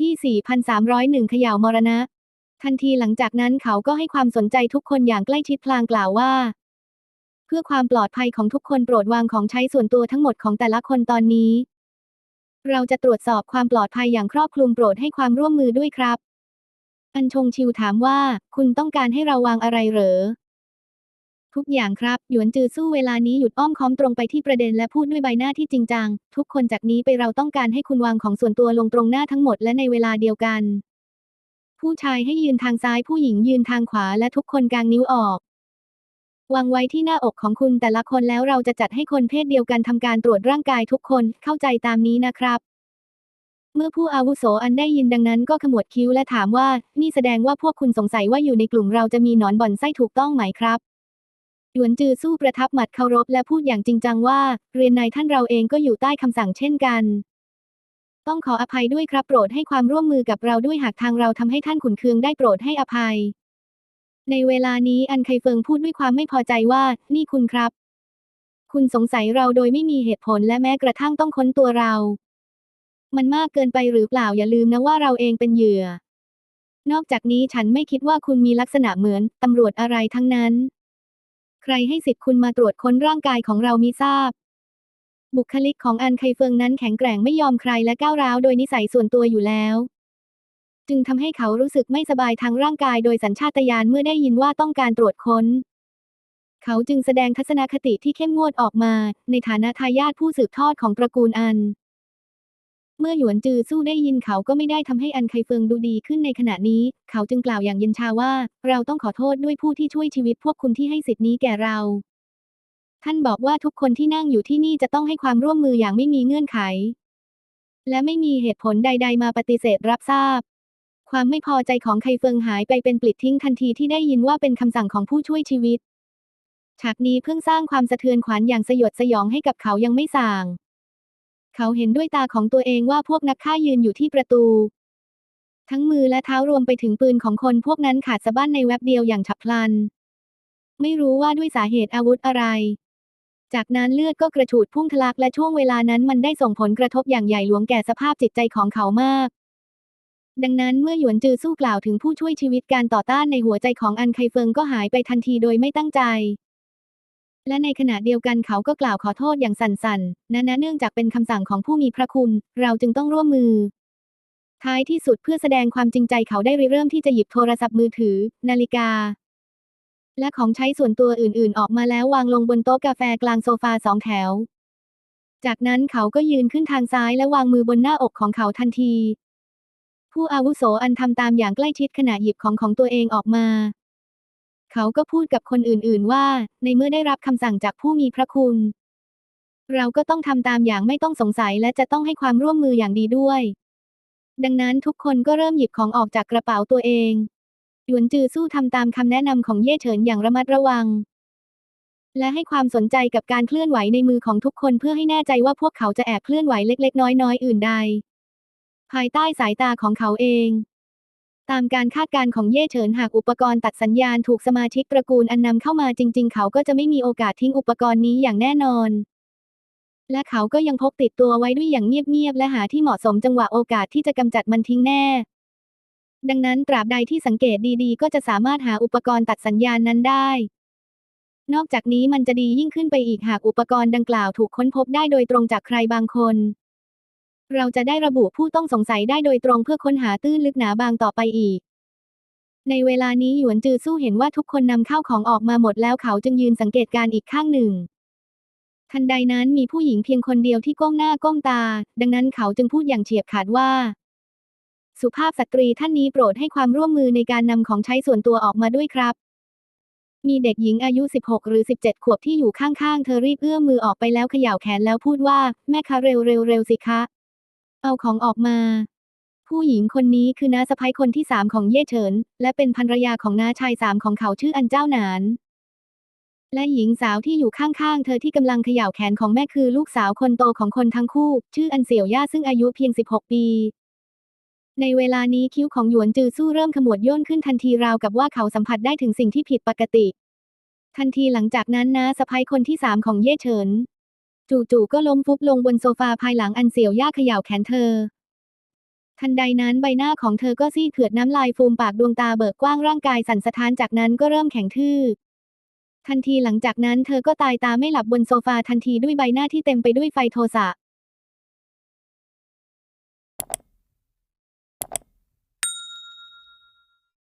ที่ 4,301 ขย่ามรณะ ทันทีหลังจากนั้นเขาก็ให้ความสนใจทุกคนอย่างใกล้ชิดพลางกล่าวว่า เพื่อความปลอดภัยของทุกคนโปรดวางของใช้ส่วนตัวทั้งหมดของแต่ละคนตอนนี้ เราจะตรวจสอบความปลอดภัยอย่างครอบคลุมโปรดให้ความร่วมมือด้วยครับ อันชงชิวถามว่า คุณต้องการให้เราวางอะไรเหรอ ทุกอย่างครับ หยวนจือสู้เวลานี้หยุดอ้อมค้อมตรงไปที่ประเด็นและพูดด้วยใบหน้าที่จริงจัง ทุกคนจากนี้ไปเราต้องการให้คุณวางของส่วนตัวลงตรงหน้าทั้งหมดและในเวลาเดียวกัน ผู้ชายให้ยืนทางซ้ายผู้หญิงยืนทางขวาและทุกคนกางนิ้วออก วางไว้ที่หน้าอกของคุณแต่ละคนแล้วเราจะจัดให้คนเพศเดียวกันทำการตรวจร่างกายทุกคนเข้าใจตามนี้นะครับเมื่อผู้อาวุโสอันได้ยินดังนั้นก็ขมวดคิ้วและถามว่า นี่แสดงว่าพวกคุณสงสัยว่าอยู่ในกลุ่มเราจะมีหนอนบ่อนไส้ถูกต้องไหมครับ หยวนจือสู้ประทับหมัดเคารพและพูดอย่างจริงจังว่า เรียนนายท่านเราเองก็อยู่ใต้คำสั่งเช่นกัน ต้องขออภัยด้วยครับโปรดให้ความร่วมมือกับเราด้วยหากทางเราทำให้ท่านขุนเคืองได้โปรดให้อภัย ในเวลานี้อันไคเฟิงพูดด้วยความไม่พอใจว่า นี่คุณครับ คุณสงสัยเราโดยไม่มีเหตุผลและแม้กระทั่งต้องค้นตัวเรา มันมากเกินไปหรือเปล่าอย่าลืมนะว่าเราเองเป็นเหยื่อ นอกจากนี้ฉันไม่คิดว่าคุณมีลักษณะเหมือนตำรวจอะไรทั้งนั้น รให้สิทธิ์คุณมาตรวจค้นร่างกายของเรามิทราบ บุคลิกของอันไคเฟิงนั้นแข็งแกร่งไม่ยอมใครและก้าวร้าวโดยนิสัยส่วนตัวอยู่แล้ว จึงทำให้เขารู้สึกไม่สบายทางร่างกายโดยสัญชาตญาณเมื่อได้ยินว่าต้องการตรวจค้น เขาจึงแสดงทัศนคติที่เข้มงวดออกมา ในฐานะทายาทผู้สืบทอดของตระกูลอัน เมื่อหยวนจือสู้ได้ยินเขาก็ไม่ได้ทำให้อันไคเฟิงดูดีขึ้นในขณะนี้ เขาจึงกล่าวอย่างเย็นชาว่า เราต้องขอโทษด้วยผู้ที่ช่วยชีวิตพวกคุณที่ให้สิทธิ์นี้แก่เรา ท่านบอกว่าทุกคนที่นั่งอยู่ที่นี่จะต้องให้ความร่วมมืออย่างไม่มีเงื่อนไข และไม่มีเหตุผลใด ๆ มาปฏิเสธรับทราบ ความไม่พอใจของไคเฟิงหายไปเป็นปลิดทิ้งทันทีที่ได้ยินว่าเป็นคำสั่งของผู้ช่วยชีวิต ฉากนี้เพิ่งสร้างความสะเทือนขวัญอย่างสยดสยองให้กับเขายังไม่ส่าง เขาเห็นด้วยตาของตัวเองว่าพวกนักฆ่ายืนอยู่ที่ประตู ทั้งมือและเท้ารวมไปถึงปืนของคนพวกนั้นขาดสะบั้นในแวบเดียวอย่างฉับพลัน ไม่รู้ว่าด้วยสาเหตุอาวุธอะไร จากนั้นเลือดก็กระฉูดพุ่งทะลักและช่วงเวลานั้นมันได้ส่งผลกระทบอย่างใหญ่หลวงแก่สภาพจิตใจของเขามากดังนั้นเมื่อหยวนจือสู้กล่าวถึงผู้ช่วยชีวิตการต่อต้านในหัวใจของอันไคเฟิงก็หายไปทันทีโดยไม่ตั้งใจ และในขณะเดียวกันเขาก็กล่าวขอโทษอย่างสั่นๆนะนะเนื่องจากเป็นคำสั่งของผู้มีพระคุณ เราจึงต้องร่วมมือ ท้ายที่สุดเพื่อแสดงความจริงใจเขาได้ริเริ่มที่จะหยิบโทรศัพท์มือถือ นาฬิกา และของใช้ส่วนตัวอื่นๆ ออกมาแล้ววางลงบนโต๊ะกาแฟกลางโซฟาสองแถว จากนั้นเขาก็ยืนขึ้นทางซ้ายและวางมือบนหน้าอกของเขาทันที ผู้อาวุโสอันทำตามอย่างใกล้ชิดขณะหยิบของของตัวเองออกมา เขาก็พูดกับคนอื่นๆว่า ในเมื่อได้รับคำสั่งจากผู้มีพระคุณ เราก็ต้องทำตามอย่างไม่ต้องสงสัยและจะต้องให้ความร่วมมืออย่างดีด้วย ดังนั้นทุกคนก็เริ่มหยิบของออกจากกระเป๋าตัวเองหยวนจือสู้ทำตามคำแนะนำของเย่เฉินอย่างระมัดระวัง และให้ความสนใจกับการเคลื่อนไหวในมือของทุกคนเพื่อให้แน่ใจว่าพวกเขาจะแอบเคลื่อนไหวเล็ก ๆ น้อยๆอื่นใด ภายใต้สายตาของเขาเอง ตามการคาดการณ์ของเย่เฉินหากอุปกรณ์ตัดสัญญาณถูกสมาชิกตระกูลอันนำเข้ามาจริง ๆ เขาก็จะไม่มีโอกาสทิ้งอุปกรณ์นี้อย่างแน่นอน และเขาก็ยังพกติดตัวไว้ด้วยอย่างเงียบๆและหาที่เหมาะสมจังหวะโอกาสที่จะกำจัดมันทิ้งแน่ ดังนั้นตราบใดที่สังเกตดีๆ ก็จะสามารถหาอุปกรณ์ตัดสัญญาณนั้นได้ นอกจากนี้มันจะดียิ่งขึ้นไปอีกหากอุปกรณ์ดังกล่าวถูกค้นพบได้โดยตรงจากใครบางคน เราจะได้ระบุผู้ต้องสงสัยได้โดยตรงเพื่อค้นหาตื้นลึกหนาบางต่อไปอีก ในเวลานี้หยวนจือสู้เห็นว่าทุกคนนำข้าวของออกมาหมดแล้วเขาจึงยืนสังเกตการณ์อีกข้างหนึ่ง ทันใดนั้นมีผู้หญิงเพียงคนเดียวที่ก้มหน้าก้มตา ดังนั้นเขาจึงพูดอย่างเฉียบขาดว่า สุภาพสตรีท่านนี้โปรดให้ความร่วมมือในการนำของใช้ส่วนตัวออกมาด้วยครับมีเด็กหญิงอายุ 16 หรือ 17 ขวบที่อยู่ข้างๆ เธอรีบเอื้อมมือออกไปแล้วเขย่าแขนแล้วพูดว่า แม่คะเร็วเร็วเร็วสิคะ เอาของออกมา ผู้หญิงคนนี้คือน้าสะพ้ยคนที่สามของเย่เฉิน และเป็นภรรยาของน้าชายสามของเขาชื่ออันเจ้าหนาน และหญิงสาวที่อยู่ข้างๆ เธอที่กำลังเขย่าแขนของแม่คือลูกสาวคนโตของคนทั้งคู่ ชื่ออันเสี่ยวย่าซึ่งอายุเพียง 16 ปี ในเวลานี้คิ้วของหยวนจือสู้เริ่มขมวดย่นขึ้นทันทีราวกับว่าเขาสัมผัสได้ถึงสิ่งที่ผิดปกติ ทันทีหลังจากนั้นนะสะพ้ยคนที่สามของเย่เฉิน จู่ๆก็ล้มฟุบลงบนโซฟาภายหลังอันเสียวย่าเขย่าแขนเธอ ทันใดนั้นใบหน้าของเธอก็ซีดเผือดน้ำลายฟูมปากดวงตาเบิกกว้างร่างกายสั่นสะท้านจากนั้นก็เริ่มแข็งทื่อทันทีหลังจากนั้นเธอก็ตายตาไม่หลับบนโซฟาทันทีด้วยใบหน้าที่เต็มไปด้วยไฟโทสะ